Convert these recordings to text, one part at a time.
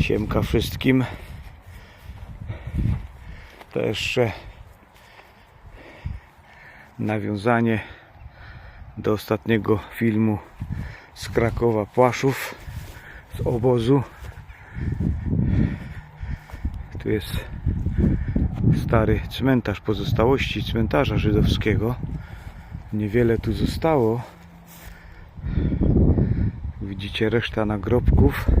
Siemka wszystkim. To jeszcze nawiązanie do ostatniego filmu z Krakowa Płaszów z obozu. Tu jest stary cmentarz, pozostałości cmentarza żydowskiego. Niewiele tu zostało. Widzicie reszta nagrobków.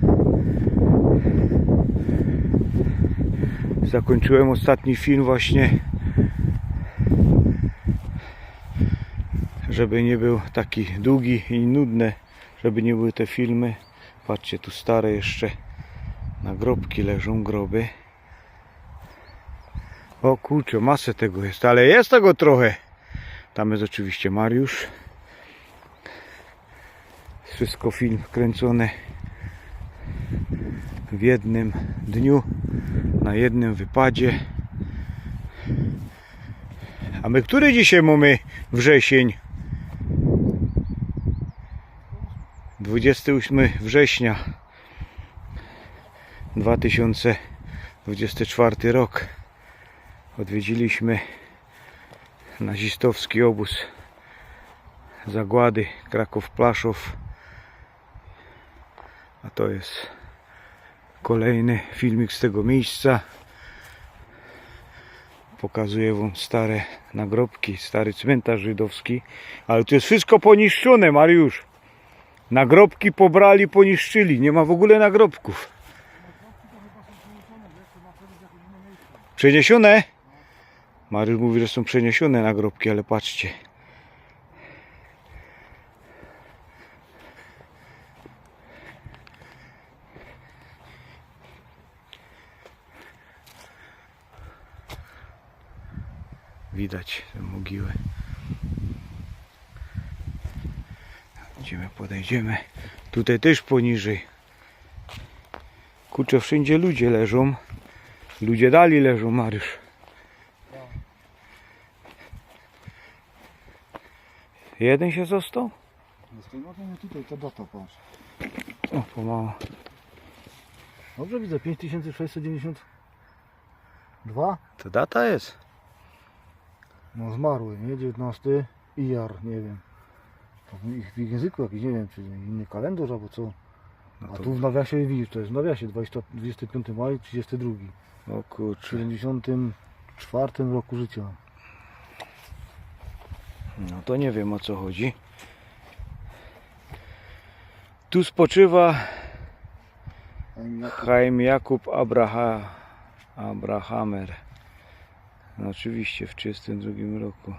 Zakończyłem ostatni film właśnie żeby nie był taki długi i nudny, żeby nie były te filmy. Patrzcie, tu stare jeszcze nagrobki leżą, groby. O kurczę, masę tego jest, ale jest tego trochę. Tam jest oczywiście Mariusz. Wszystko film kręcony w jednym dniu, na jednym wypadzie. A my który dzisiaj mamy wrzesień? 28 września 2024 rok. Odwiedziliśmy nazistowski obóz zagłady Kraków Plaszów. A to jest kolejny filmik z tego miejsca. Pokazuję wam stare nagrobki, stary cmentarz żydowski. Ale tu jest wszystko poniszczone, Mariusz. Nagrobki pobrali, poniszczyli. Nie ma w ogóle nagrobków. Przeniesione? Mariusz mówi, że są przeniesione nagrobki, ale patrzcie. Widać tę mogiłę. Idziemy, podejdziemy. Tutaj też poniżej. Kurczę, wszędzie ludzie leżą. Ludzie dali leżą, Mariusz. Jeden się został? No tutaj, to data patrz. O, pomału. Dobrze widzę, 5692. To data jest. No zmarły, nie? 19 Ijar, nie wiem. W ich, w języku jakiś, nie wiem, czy inny kalendarz albo co. No A tu w nawiasie widzisz, to jest w nawiasie 20, 25 maj, 32. o W kurczę. 74 roku życia. No to nie wiem o co chodzi. Tu spoczywa Chaim Jakub Abraha, Abrahamer. No oczywiście w 32 roku.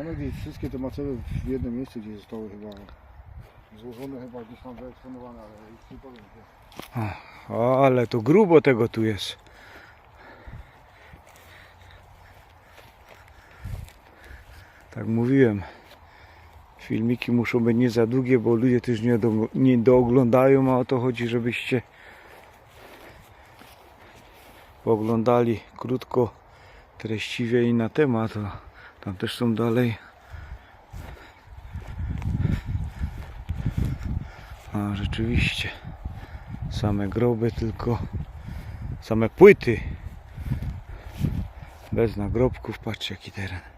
One gdzieś wszystkie te macery w jednym miejscu gdzieś zostały chyba złożone, chyba gdzieś tam wyeksponowane, ale już nie powiem gdzie. O, ale to grubo tego tu jest. Tak mówiłem. Filmiki muszą być nie za długie, bo ludzie też nie, do, nie dooglądają, a o to chodzi, żebyście pooglądali krótko, treściwie i na temat. Tam też są dalej. A rzeczywiście same groby, tylko same płyty. Bez nagrobków, patrzcie jaki teren.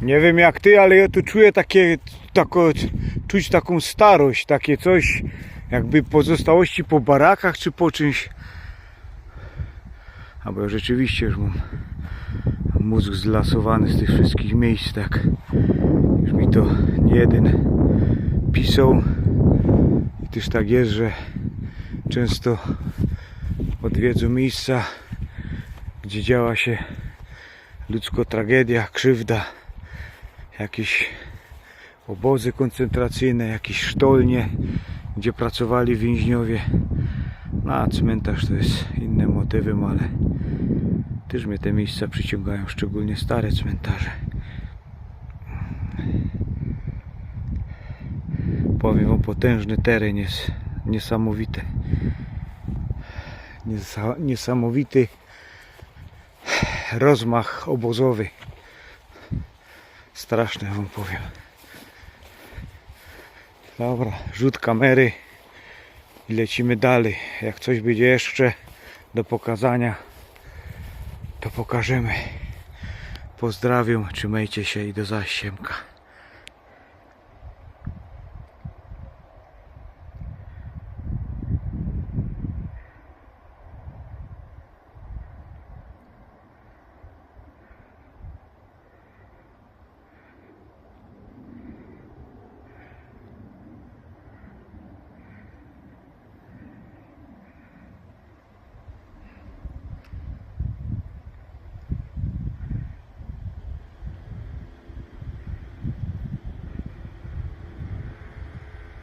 Nie wiem jak ty, ale ja tu czuję takie, tako, czuć taką starość, takie coś, jakby pozostałości po barakach czy po czymś. Albo ja rzeczywiście już mam mózg zlasowany z tych wszystkich miejsc, tak. Już mi to nie jeden pisał. I też tak jest, że często odwiedzą miejsca, gdzie działa się ludzko tragedia, krzywda, jakieś obozy koncentracyjne, jakieś sztolnie, gdzie pracowali więźniowie. No a cmentarz to jest innym motywem, ale też mnie te miejsca przyciągają, szczególnie stare cmentarze. Powiem wam, potężny teren jest niesamowity. Niesa- Niesamowity rozmach obozowy. Straszne wam powiem. Dobra, rzut kamery i lecimy dalej. Jak coś będzie jeszcze do pokazania, to pokażemy. Pozdrawiam, trzymajcie się i do zasiemka.